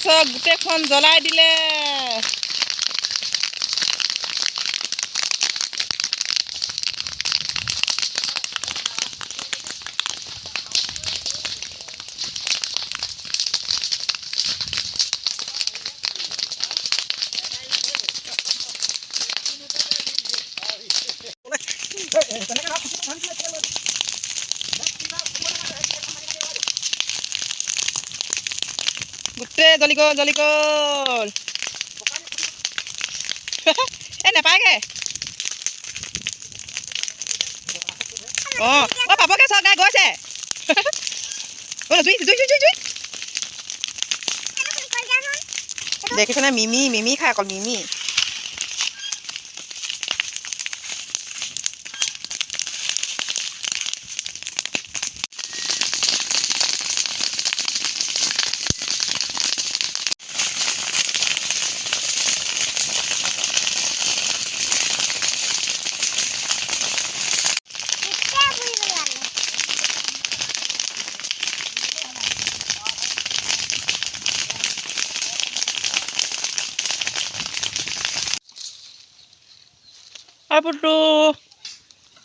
চাওক গোটেইখন জ্বলাই দিলে গোটেই জ্বলি জলিকল এ নাপায়গে অঁ অঁ পাবগে চাওক গৈছে। জুই জুই মিমি মিমি খাই অকল মিমি।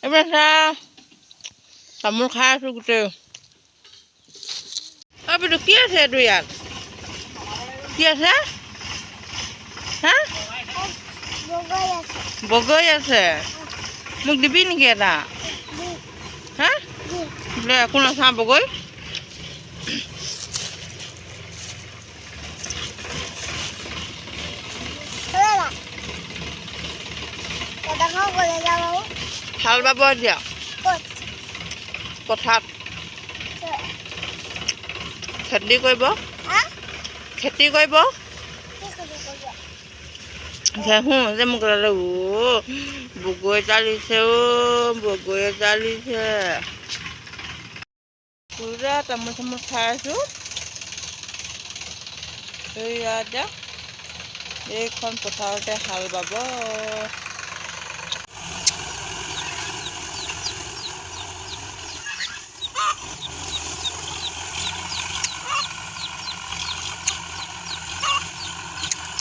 এইবিলাক চা তামোল খাই আছোঁ গোটেই। পুতু কি আছে এইটো ইয়াত? কি আছে? হা? বগৰী আছে। মোক দিবি নেকি এটা? হা? বোলে একো নাচাওঁ বগৰী। হাল বাব। এতিয়া পথাৰত। খেতি কৰিব। খেতি কৰিব। ঘেঁহু যে মোক ক'লে অ' বগৰী চালিছে অ' বগৰী চালিছে পুৰা তামোল চামোল খাই আছোঁ। এইয়া এতিয়া এইখন পথাৰতে হাল বাব।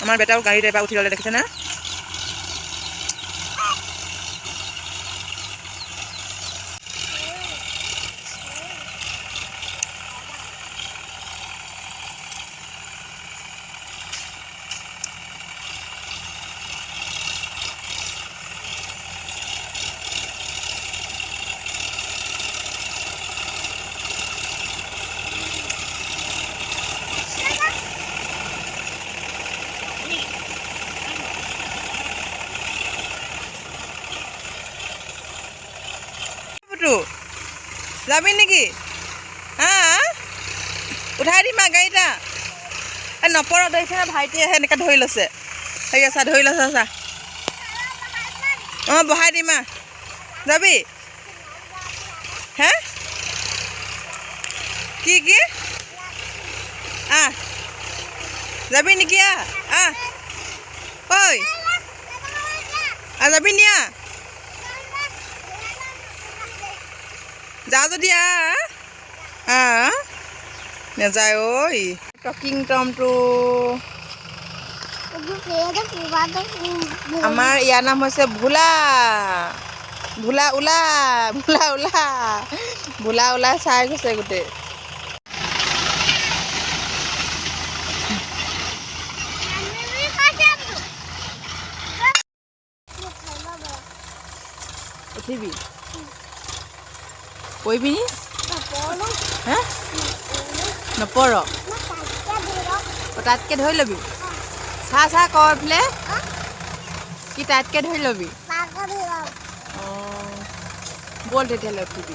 আমাৰ বেটাও গাড়ীত এবাৰ উঠি ল'লে দেখিছে না? যাবি নেকি? হা? উঠাই দিম আৰু আহ। এই নপৰ ধৰিছে নে ভাইটিয়ে সেনেকৈ ধৰি লৈছে। হেৰি আছা ধৰি লৈছে, চা অঁ, বহাই দিম আহ যাবি? হে? কি কি? আহ যাবি নেকি আহ আহ ঐ। যাবি নি আহ যা যদি আহ আহ নেযায় ঐ টকিং টমটো আমাৰ ইয়াৰ নাম হৈছে ভোলা। ভোলা ওলা ভোলা ওলা ভোলা ওলাই চাই গৈছে গোটেই উঠিবি। পৰিবি নি হা নপৰ তাতকৈ ধৰি ল'বি। চা চা কৰ এইফালে কি তাতকৈ ধৰি ল'বি। ব'ল তেতিয়াহ'লে উঠিবি